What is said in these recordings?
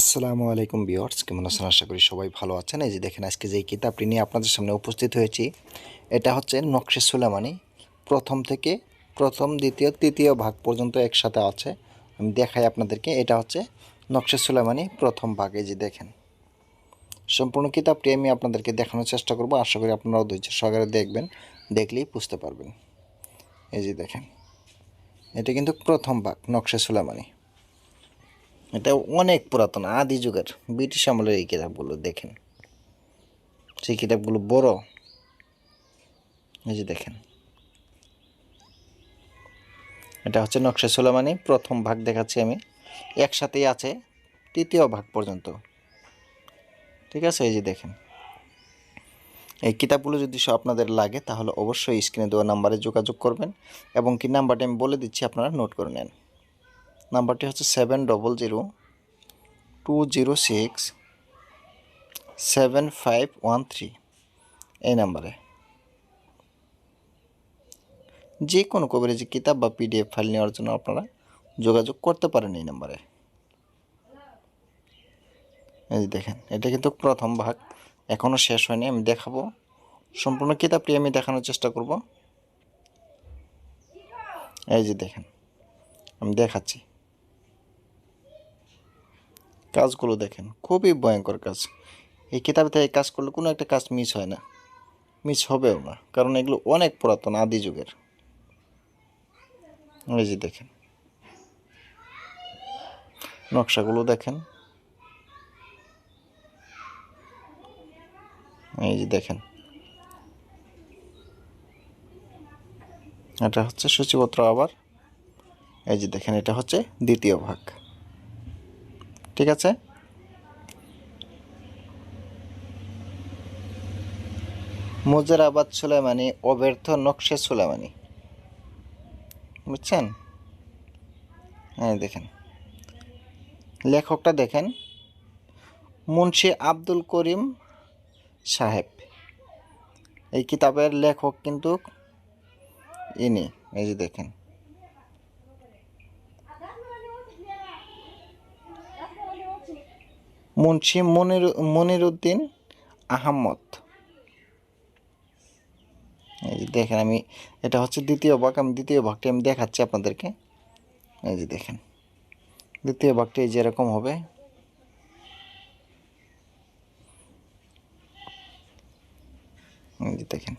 আসসালামু আলাইকুম বিয়ার্স কেমন আছেন? আশা করি সবাই ভালো আছেন। এই যে দেখেন, আজকে যে কিতাবটি নিয়ে আপনাদের সামনে উপস্থিত হয়েছি, এটা হচ্ছে নকশে সুলেমানি প্রথম থেকে প্রথম, দ্বিতীয়, তৃতীয় ভাগ পর্যন্ত একসাথে আছে। আমি দেখাই আপনাদেরকে, এটা হচ্ছে নকশে সুলেমানি প্রথম ভাগ। যে দেখেন, সম্পূর্ণ কিতাবটি আমি আপনাদেরকে দেখানোর চেষ্টা করব। আশা করি আপনারাও ধৈর্য সহকারে দেখবেন, দেখলেই বুঝতে পারবেন। এই যে দেখেন, এটা কিন্তু প্রথম ভাগ নকশে সুলেমানি এটা অনেক পুরাতন, আদি যুগের। ব্রিটিশ আমলের এই কিতাবগুলো, দেখেন। সেই কিতাবগুলো বড়। এই যে দেখেন। এটা হচ্ছে নকশা সোলামানি, প্রথম ভাগ দেখাচ্ছি আমি। একসাথেই আছে, তৃতীয় ভাগ পর্যন্ত। ঠিক আছে, এই যে দেখেন। এই কিতাবগুলো যদি সব আপনাদের লাগে, তাহলে অবশ্যই স্ক্রিনে দেওয়া নাম্বারে যোগাযোগ করবেন। এবং কি নাম্বারটি আমি বলে দিচ্ছি, আপনারা নোট করে নেন। নাম্বারটি হচ্ছে seven double zero two zero six seven five one three এই নাম্বারে। যে কোনো কবিরাজি কিতাব বা পিডিএফ ফাইল নেওয়ার জন্য আপনারা যোগাযোগ করতে পারেন এই নাম্বারে। এই দেখেন, এটা কিন্তু প্রথম ভাগ এখনও শেষ হয়নি, আমি দেখাবো। সম্পূর্ণ কিতাবটি আমি দেখানোর চেষ্টা করব। এই যে দেখেন, আমি দেখাচ্ছি। কাজগুলো দেখেন, খুবই ভয়ঙ্কর কাজ। এই কিতাবে থেকে কাজ করলে কোনো একটা কাজ মিস হয় না। মিস হবেও না, কারণ এগুলো অনেক পুরাতন আদি যুগের। এই যে দেখেন। নকশাগুলো দেখেন। এই যে দেখেন। এটা হচ্ছে সূচিপত্র আবার। এই যে দেখেন, এটা হচ্ছে দ্বিতীয় ভাগ। ঠিক আছে? মুজারাবাদ সুলেমানি অব্যর্থ নকশে সুলেমানি বুঝছেন? হ্যাঁ দেখেন। লেখকটা দেখেন। মুন্সি আব্দুল করিম সাহেব। এই কিতাবের লেখক কিন্তু ইনি, এই যে দেখেন। মুন্সি মনির, মনিরুদ্দিন আহমদ। এই যে দেখেন আমি, এটা হচ্ছে দ্বিতীয় ভাগ, আমি দ্বিতীয় ভাগটি আমি দেখাচ্ছি আপনাদেরকে। এই যে দেখেন, দ্বিতীয় ভাগটি এই যে এরকম হবে। দেখেন,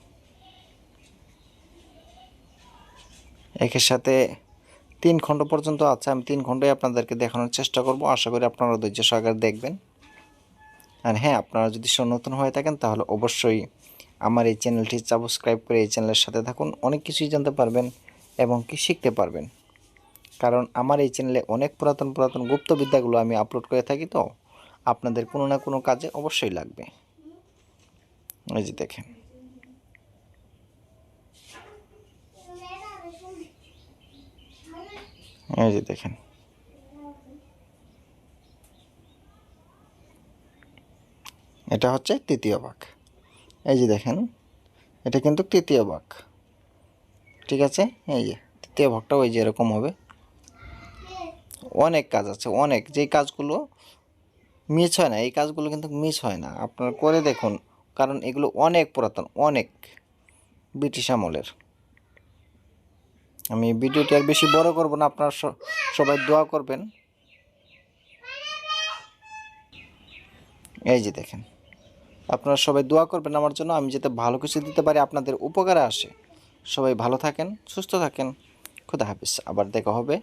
একের সাথে তিন খণ্ড পর্যন্ত আছে, আমি তিন খণ্ডই আপনাদেরকে দেখানোর চেষ্টা করব। আশা করি আপনারা ধৈর্য সহকারে দেখবেন। আর হ্যাঁ আপনারা যদি নতুন হয়ে থাকেন, তাহলে অবশ্যই আমার এই চ্যানেলটি সাবস্ক্রাইব করে এই চ্যানেলের সাথে থাকুন। অনেক কিছুই জানতে পারবেন এবং কি শিখতে পারবেন। কারণ আমার এই চ্যানেলে অনেক পুরাতন পুরাতন গুপ্তবিদ্যাগুলো আমি আপলোড করে থাকি তো, আপনাদের কোনো না কোনো কাজে অবশ্যই লাগবে। এই যে দেখেন। এই যে দেখেন। এটা হচ্ছে তৃতীয় ভাগ এই যে দেখেন, এটা কিন্তু তৃতীয় ভাগ ঠিক আছে? এই যে, তৃতীয় ভাগটা ওই যে এরকম হবে। অনেক কাজ আছে, অনেক। যেই কাজগুলো মিস হয় না, এই কাজগুলো কিন্তু মিস হয় না। আপনারা করে দেখুন, কারণ এগুলো অনেক পুরাতন, অনেক ব্রিটিশ আমলের। আমি ভিডিওটি আর বেশি বড় করব না, আপনারা সবাই দোয়া করবেন। এই যে দেখেন। আপনারা সবাই দোয়া করবেন আমার জন্য, আমি যাতে ভালো কিছু দিতে পারি, আপনাদের উপকারে আসে। সবাই ভালো থাকেন, সুস্থ থাকেন। খুদা হাফিজ। আবার দেখা হবে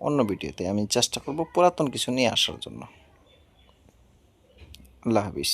অন্য ভিডিওতে। আমি চেষ্টা করব পুরাতন কিছু নিয়ে আসার জন্য। আল্লাহ হাফিজ।